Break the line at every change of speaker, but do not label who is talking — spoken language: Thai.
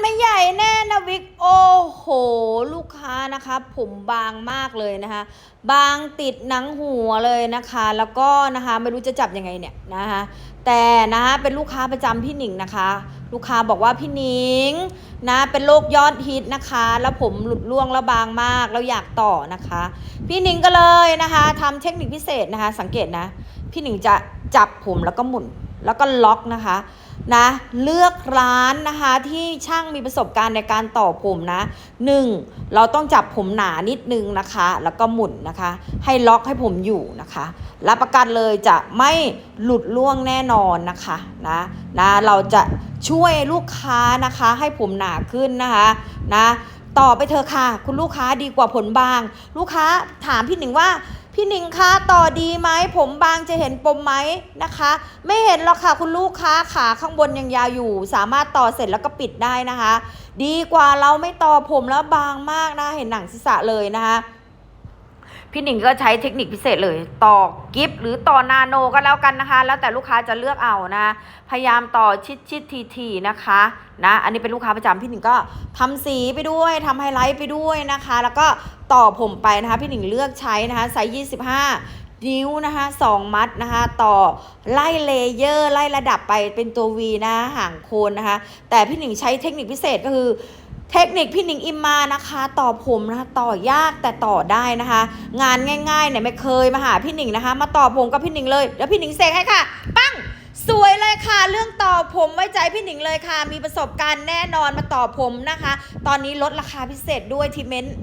ไม่ใหญ่แน่นะวิกโอ้โห ลูกค้านะคะ ผมบางมากเลยนะคะ บางติดหนังหัวเลยนะคะ แล้วก็นะคะไม่รู้จะจับยังไงเนี่ยนะคะแต่นะคะเป็นลูกค้าประจำพี่หนิงนะคะ ลูกค้าบอกว่าพี่หนิงนะเป็นโรคยอดฮิตนะคะ แล้วผมหลุดร่วงแล้วบางมากแล้วอยากต่อนะคะ พี่หนิงก็เลยนะคะทำเทคนิคพิเศษนะคะ สังเกตนะ พี่หนิงจะจับผมแล้วก็หมุนแล้วก็ล็อกนะคะ นะเลือกร้านนะคะที่ช่างมีประสบการณ์ในการต่อผมนะหนึ่งเราต้องจับผมหนานิดนึงนะคะ แล้วก็หมุนนะคะ ให้ล็อกให้ผมอยู่นะคะรับประกันเลยจะไม่หลุดล่วงแน่นอนนะคะนะนะเราจะช่วยลูกค้านะคะให้ผมหนาขึ้นนะคะนะต่อไปเถอะค่ะ คุณลูกค้าดีกว่าผลบาง ลูกค้าถามพี่หนิงว่า พี่หนิงคะต่อดีไหมผมบางจะเห็นปมไหมนะคะ ไม่เห็นหรอกค่ะคุณลูกค้าขาข้างบนยังยาวอยู่ สามารถต่อเสร็จแล้วก็ปิดได้นะคะ ดีกว่าเราไม่ต่อผมแล้วบางมากนะเห็นหนังศีรษะเลยนะคะพี่หนิงก็ใช้เทคนิคพิเศษเลย ต่อกิฟหรือต่อนาโนก็แล้วกันนะคะ แล้วแต่ลูกค้าจะเลือกเอานะ พยายามต่อชิดชิดทีทีๆนะคะนะ อันนี้เป็นลูกค้าประจำพี่หนิงก็ทำสีไปด้วยทำไฮไลท์ไปด้วยนะคะ แล้วก็ ต่อผมไปนะคะพี่หนิงเลือกใช้นะคะไซส์25นิ้วนะคะ2มัดนะคะต่อไล่เลเยอร์ไล่ระดับไปเป็นตัว V นะห่างโคนนะคะ แต่พี่หนิงใช้เทคนิคพิเศษก็คือเทคนิคพี่หนิงอิมมานะคะ ต่อผมนะคะต่อยากแต่ต่อได้นะคะ งานง่ายๆเนี่ยไม่เคยมาหาพี่หนิงนะคะ มาต่อผมกับพี่หนิงเลยแล้วพี่หนิงเสกให้ค่ะ ปั้งสวยเลยค่ะ เรื่องต่อผมไว้ใจพี่หนิงเลยค่ะ มีประสบการณ์แน่นอนมาต่อผมนะคะ ตอนนี้ลดราคาพิเศษด้วยทีเมนต์